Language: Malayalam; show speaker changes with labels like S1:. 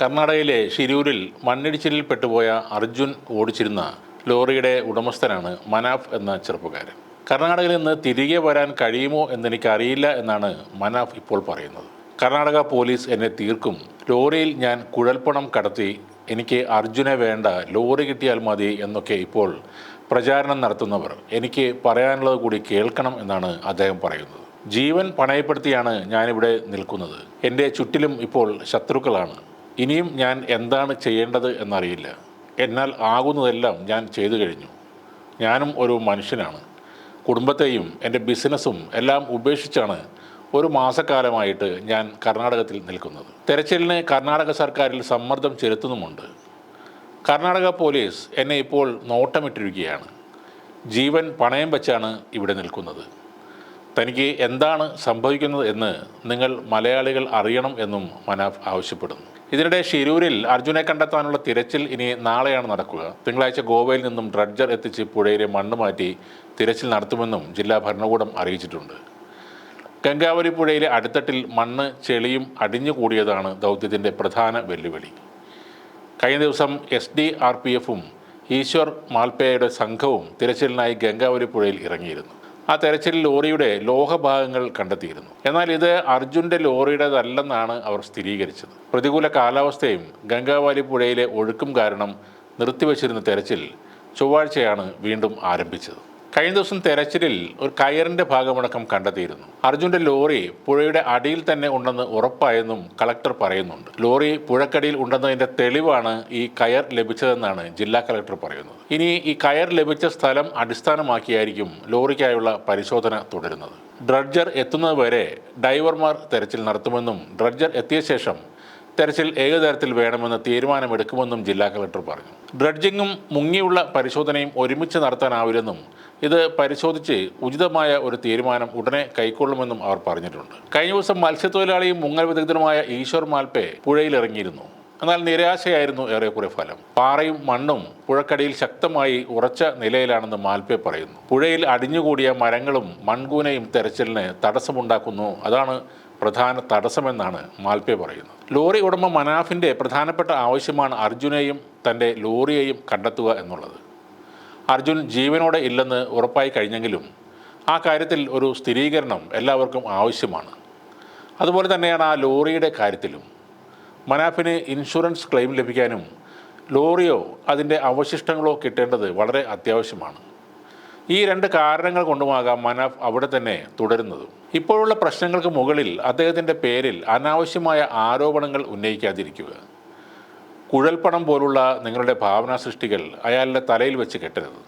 S1: കർണാടകയിലെ ഷിരൂരിൽ മണ്ണിടിച്ചിലിൽ പെട്ടുപോയ അർജുൻ ഓടിച്ചിരുന്ന ലോറിയുടെ ഉടമസ്ഥനാണ് മനാഫ് എന്ന ചെറുപ്പക്കാരൻ. കർണാടകയിൽ നിന്ന് തിരികെ വരാൻ കഴിയുമോ എന്നെനിക്ക് അറിയില്ല എന്നാണ് മനാഫ് ഇപ്പോൾ പറയുന്നത്. കർണാടക പോലീസ് എന്നെ തീർക്കും. ലോറിയിൽ ഞാൻ കുഴൽപ്പണം കടത്തി എനിക്ക് അർജുനെ വേണ്ട ലോറി കിട്ടിയാൽ മതി എന്നൊക്കെ ഇപ്പോൾ പ്രചാരണം നടത്തുന്നവർ എനിക്ക് പറയാനുള്ളത് കൂടി കേൾക്കണം എന്നാണ് അദ്ദേഹം പറയുന്നത്. ജീവൻ പണയപ്പെടുത്തിയാണ് ഞാനിവിടെ നിൽക്കുന്നത്. എന്റെ ചുറ്റിലും ഇപ്പോൾ ശത്രുക്കളാണ്. ഇനിയും ഞാൻ എന്താണ് ചെയ്യേണ്ടത് എന്നറിയില്ല. എന്നാൽ ആകുന്നതെല്ലാം ഞാൻ ചെയ്തു കഴിഞ്ഞു. ഞാനും ഒരു മനുഷ്യനാണ്. കുടുംബത്തെയും എന്റെ ബിസിനസ്സും എല്ലാം ഉപേക്ഷിച്ചാണ് ഒരു മാസക്കാലമായിട്ട് ഞാൻ കർണാടകത്തിൽ നിൽക്കുന്നത്. തെരച്ചിലിന് കർണാടക സർക്കാരിൽ സമ്മർദ്ദം ചെലുത്തുന്നുമുണ്ട്. കർണാടക പോലീസ് എന്നെ ഇപ്പോൾ നോട്ടമിട്ടിരിക്കുകയാണ്. ജീവൻ പണയം വെച്ചാണ് ഇവിടെ നിൽക്കുന്നത്. തനിക്ക് എന്താണ് സംഭവിക്കുന്നത് എന്ന് നിങ്ങൾ മലയാളികൾ അറിയണം എന്നും മനാഫ് ആവശ്യപ്പെടുന്നു. ഇതിനിടെ ഷിരൂരിൽ അർജുനെ കണ്ടെത്താനുള്ള തിരച്ചിൽ ഇനി നാളെയാണ് നടക്കുക. തിങ്കളാഴ്ച ഗോവയിൽ നിന്നും ഡ്രഡ്ജർ എത്തിച്ച് പുഴയിലെ മണ്ണ് മാറ്റി തിരച്ചിൽ നടത്തുമെന്നും ജില്ലാ ഭരണകൂടം അറിയിച്ചിട്ടുണ്ട്. ഗംഗാവലി പുഴയിലെ അടിത്തട്ടിൽ മണ്ണ് ചെളിയും അടിഞ്ഞുകൂടിയതാണ് ദൗത്യത്തിന്റെ പ്രധാന വെല്ലുവിളി. കഴിഞ്ഞ ദിവസം എസ് ഡി ആർ പി എഫും ഈശ്വർ മാൽപേയുടെ സംഘവും തിരച്ചിലിനായി ഗംഗാവലി പുഴയിൽ ഇറങ്ങിയിരുന്നു. ആ തെരച്ചിലിൽ ലോറിയുടെ ലോഹഭാഗങ്ങൾ കണ്ടെത്തിയിരുന്നു. എന്നാൽ ഇത് അർജുന്റെ ലോറിയുടേതല്ലെന്നാണ് അവർ സ്ഥിരീകരിച്ചത്. പ്രതികൂല കാലാവസ്ഥയും ഗംഗാവാലി പുഴയിലെ ഒഴുക്കും കാരണം നിർത്തിവച്ചിരുന്ന തെരച്ചിൽ ചൊവ്വാഴ്ചയാണ് വീണ്ടും ആരംഭിച്ചത്. കഴിഞ്ഞ ദിവസം തെരച്ചിലിൽ ഒരു കയറിന്റെ ഭാഗമടക്കം കണ്ടെത്തിയിരുന്നു. അർജുന്റെ ലോറി പുഴയുടെ അടിയിൽ തന്നെ ഉണ്ടെന്ന് ഉറപ്പായെന്നും കളക്ടർ പറയുന്നുണ്ട്. ലോറി പുഴക്കടിയിൽ ഉണ്ടെന്നതിന്റെ തെളിവാണ് ഈ കയർ ലഭിച്ചതെന്നാണ് ജില്ലാ കളക്ടർ പറയുന്നത്. ഇനി ഈ കയർ ലഭിച്ച സ്ഥലം അടിസ്ഥാനമാക്കിയായിരിക്കും ലോറിക്കായുള്ള പരിശോധന തുടരുന്നത്. ഡ്രഡ്ജർ എത്തുന്നതുവരെ ഡൈവർമാർ തെരച്ചിൽ നടത്തുമെന്നും ഡ്രഡ്ജർ എത്തിയ ശേഷം തെരച്ചിൽ ഏകതരത്തിൽ വേണമെന്ന് തീരുമാനമെടുക്കുമെന്നും ജില്ലാ കളക്ടർ പറഞ്ഞു. ഡ്രഡ്ജിങ്ങും മുങ്ങിയുള്ള പരിശോധനയും ഒരുമിച്ച് നടത്താനാവില്ലെന്നും ഇത് പരിശോധിച്ച് ഉചിതമായ ഒരു തീരുമാനം ഉടനെ കൈക്കൊള്ളുമെന്നും അവർ പറഞ്ഞിട്ടുണ്ട്. കഴിഞ്ഞ ദിവസം മത്സ്യത്തൊഴിലാളിയും മുങ്ങൽ വിദഗ്ധനുമായ ഈശ്വർ മാൽപ്പെ പുഴയിലിറങ്ങിയിരുന്നു. എന്നാൽ നിരാശയായിരുന്നു ഏറെക്കുറെ ഫലം. പാറയും മണ്ണും പുഴക്കടിയിൽ ശക്തമായി ഉറച്ച നിലയിലാണെന്ന് മാൽപ്പെ പറയുന്നു. പുഴയിൽ അടിഞ്ഞുകൂടിയ മരങ്ങളും മൺകൂനയും തെരച്ചിലിന് തടസ്സമുണ്ടാക്കുന്നു. അതാണ് പ്രധാന തടസ്സമെന്നാണ് മാൽപ്പെ പറയുന്നത്. ലോറി ഉടമ മനാഫിന്റെ പ്രധാനപ്പെട്ട ആവശ്യമാണ് അർജുനെയും തന്റെ ലോറിയെയും കണ്ടെത്തുക എന്നുള്ളത്. അർജുൻ ജീവനോടെ ഇല്ലെന്ന് ഉറപ്പായി കഴിഞ്ഞെങ്കിലും ആ കാര്യത്തിൽ ഒരു സ്ഥിരീകരണം എല്ലാവർക്കും ആവശ്യമാണ്. അതുപോലെ തന്നെയാണ് ആ ലോറിയുടെ കാര്യത്തിലും. മനാഫിന് ഇൻഷുറൻസ് ക്ലെയിം ലഭിക്കാനും ലോറിയോ അതിന്റെ അവശിഷ്ടങ്ങളോ കിട്ടേണ്ടത് വളരെ അത്യാവശ്യമാണ്. ഈ രണ്ട് കാരണങ്ങൾ കൊണ്ടുമാകാം മനാഫ് അവിടെ തന്നെ തുടരുന്നത്. ഇപ്പോഴുള്ള പ്രശ്നങ്ങൾക്ക് മുകളിൽ അദ്ദേഹത്തിന്റെ പേരിൽ അനാവശ്യമായ ആരോപണങ്ങൾ ഉന്നയിക്കാതിരിക്കുക. കുഴൽപ്പണം പോലുള്ള നിങ്ങളുടെ ഭാവനാ സൃഷ്ടികൾ അയാളുടെ തലയിൽ വെച്ച് കെട്ടരുത്.